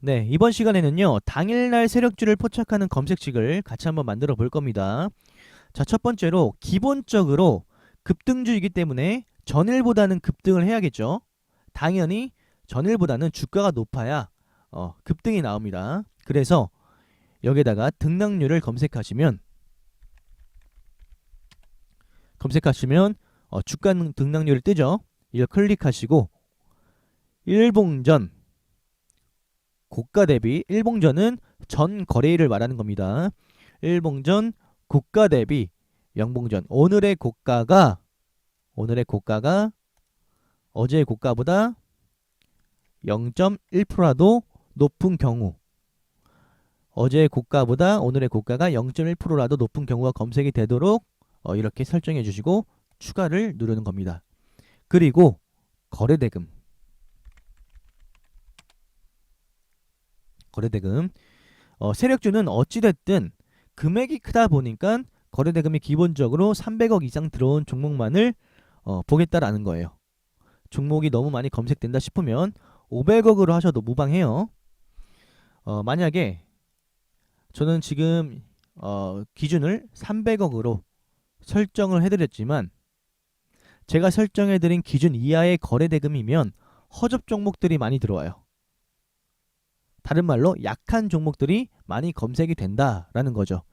네, 이번 시간에는요, 당일날 세력주를 포착하는 검색식을 같이 한번 만들어 볼 겁니다. 자, 첫 번째로, 기본적으로 급등주이기 때문에 전일보다는 급등을 해야겠죠. 당연히 전일보다는 주가가 높아야 어, 급등이 나옵니다. 그래서 여기다가 등락률을 검색하시면 검색하시면 어, 주가 등락률이 뜨죠. 이걸 클릭하시고 일봉전 고가 대비 일봉전은 전 거래일을 말하는 겁니다. 일봉전 고가 대비 영봉전 오늘의 고가가 오늘의 고가가 어제의 고가보다 0.1%라도 높은 경우 어제의 고가보다 오늘의 고가가 0.1%라도 높은 경우가 검색이 되도록 어, 이렇게 설정해 주시고 추가를 누르는 겁니다. 그리고 거래대금 거래대금 어, 세력주는 어찌됐든 금액이 크다 보니까 거래대금이 기본적으로 300억 이상 들어온 종목만을 어, 보겠다라는 거예요. 종목이 너무 많이 검색된다 싶으면 500억으로 하셔도 무방해요. 어, 만약에 저는 지금 어, 기준을 300억으로 설정을 해드렸지만 제가 설정해드린 기준 이하의 거래대금이면 허접 종목들이 많이 들어와요. 다른 말로 약한 종목들이 많이 검색이 된다라는 거죠.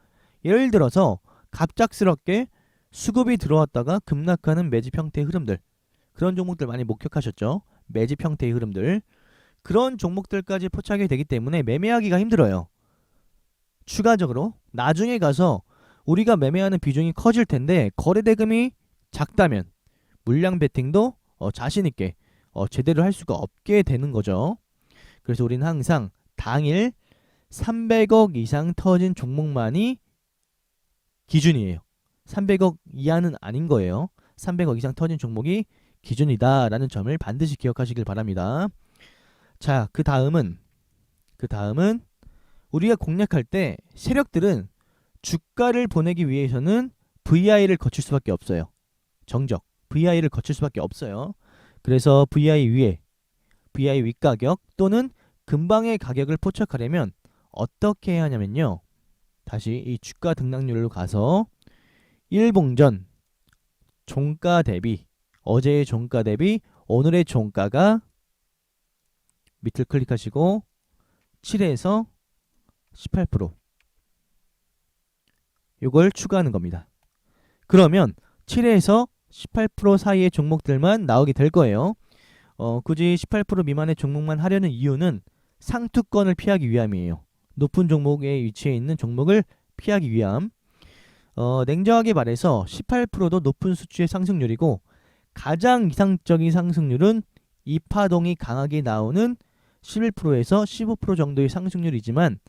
예를 들어서 갑작스럽게 수급이 들어왔다가 급락하는 매집 형태의 흐름들 그런 종목들 많이 목격하셨죠? 매집 형태의 흐름들 그런 종목들까지 포착이 되기 때문에 매매하기가 힘들어요. 추가적으로 나중에 가서 우리가 매매하는 비중이 커질 텐데 거래 대금이 작다면 물량 베팅도 어, 자신 있게 어, 제대로 할 수가 없게 되는 거죠. 그래서 우리는 항상 당일 300억 이상 터진 종목만이 기준이에요. 300억 이하는 아닌 거예요. 300억 이상 터진 종목이 기준이다라는 점을 반드시 기억하시길 바랍니다. 자, 그 다음은 그 다음은 우리가 공략할 때 세력들은 주가를 보내기 위해서는 VI를 거칠 수밖에 없어요. 정적 VI를 거칠 수밖에 없어요. 그래서 VI 위에 VI 윗가격 또는 근방의 가격을 포착하려면 어떻게 해야 하냐면요. 다시 이 주가 등락률로 가서 일봉전 종가 대비 어제의 종가 대비 오늘의 종가가 밑을 클릭하시고 7에서 18% 이걸 추가하는 겁니다. 그러면 7에서 18% 사이의 종목들만 나오게 될 거예요. 어, 굳이 18% 미만의 종목만 하려는 이유는 상투권을 피하기 위함이에요. 높은 종목에 위치해 있는 종목을 피하기 위함. 어, 냉정하게 말해서 18%도 높은 수치의 상승률이고 가장 이상적인 상승률은 이 파동이 강하게 나오는 11%에서 15% 정도의 상승률이지만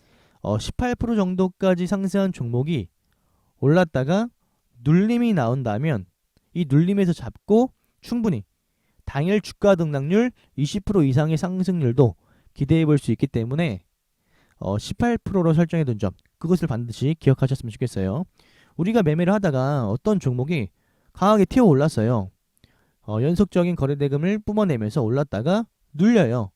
어, 18% 정도까지 상승한 종목이 올랐다가 눌림이 나온다면 이 눌림에서 잡고 충분히 당일 주가 등락률 20% 이상의 상승률도 기대해 볼 수 있기 때문에 어, 18%로 설정해 둔 점 그것을 반드시 기억하셨으면 좋겠어요. 우리가 매매를 하다가 어떤 종목이 강하게 튀어 올랐어요. 어, 연속적인 거래대금을 뿜어내면서 올랐다가 눌려요.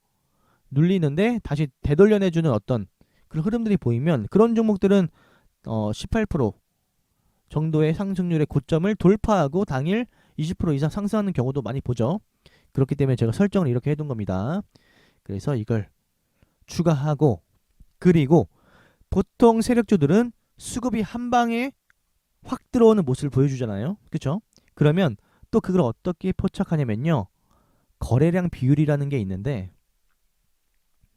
눌리는데 다시 되돌려내주는 어떤 그런 흐름들이 보이면 그런 종목들은 어, 18% 정도의 상승률의 고점을 돌파하고 당일 20% 이상 상승하는 경우도 많이 보죠. 그렇기 때문에 제가 설정을 이렇게 해둔 겁니다. 그래서 이걸 추가하고 그리고 보통 세력주들은 수급이 한 방에 확 들어오는 모습을 보여주잖아요. 그렇죠? 그러면 또 그걸 어떻게 포착하냐면요. 거래량 비율이라는 게 있는데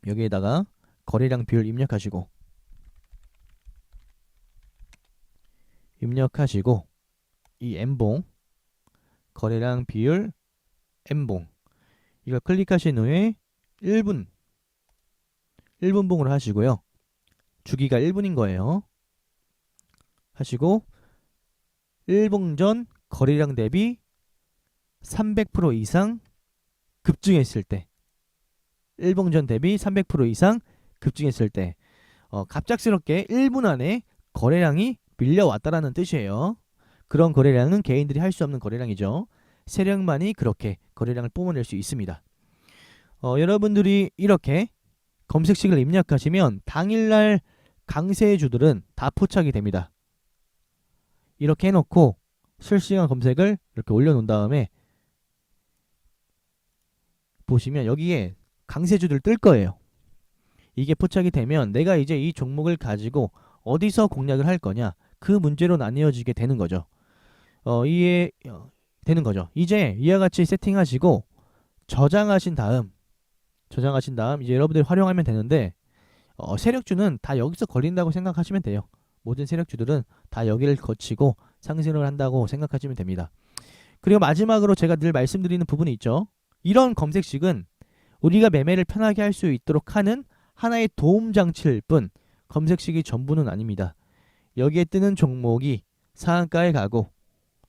여기에다가 거래량 비율 입력하시고 입력하시고 이 M봉 거래량 비율 M봉 이걸 클릭하신 후에 1분 1분봉으로 하시고요. 주기가 1분인 거예요. 하시고 1분 전 거래량 대비 300% 이상 급증했을 때 1분 전 대비 300% 이상 급증했을 때 어, 갑작스럽게 1분 안에 거래량이 밀려왔다라는 뜻이에요. 그런 거래량은 개인들이 할 수 없는 거래량이죠. 세력만이 그렇게 거래량을 뿜어낼 수 있습니다. 어, 여러분들이 이렇게 검색식을 입력하시면 당일날 강세주들은 다 포착이 됩니다. 이렇게 해놓고 실시간 검색을 이렇게 올려놓은 다음에 보시면 여기에 강세주들 뜰 거예요. 이게 포착이 되면 내가 이제 이 종목을 가지고 어디서 공략을 할 거냐 그 문제로 나뉘어지게 되는 거죠. 어, 이해 어, 되는 거죠. 이제 이와 같이 세팅하시고 저장하신 다음 저장하신 다음 이제 여러분들이 활용하면 되는데 어, 세력주는 다 여기서 걸린다고 생각하시면 돼요. 모든 세력주들은 다 여기를 거치고 상승을 한다고 생각하시면 됩니다. 그리고 마지막으로 제가 늘 말씀드리는 부분이 있죠. 이런 검색식은 우리가 매매를 편하게 할 수 있도록 하는 하나의 도움 장치일 뿐 검색식이 전부는 아닙니다. 여기에 뜨는 종목이 상한가에 가고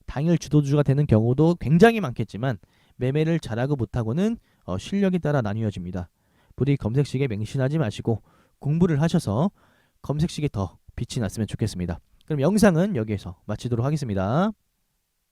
당일 주도주가 되는 경우도 굉장히 많겠지만 매매를 잘하고 못하고는 어, 실력에 따라 나뉘어집니다. 부디 검색식에 맹신하지 마시고 공부를 하셔서 검색식에 더 빛이 났으면 좋겠습니다. 그럼 영상은 여기에서 마치도록 하겠습니다.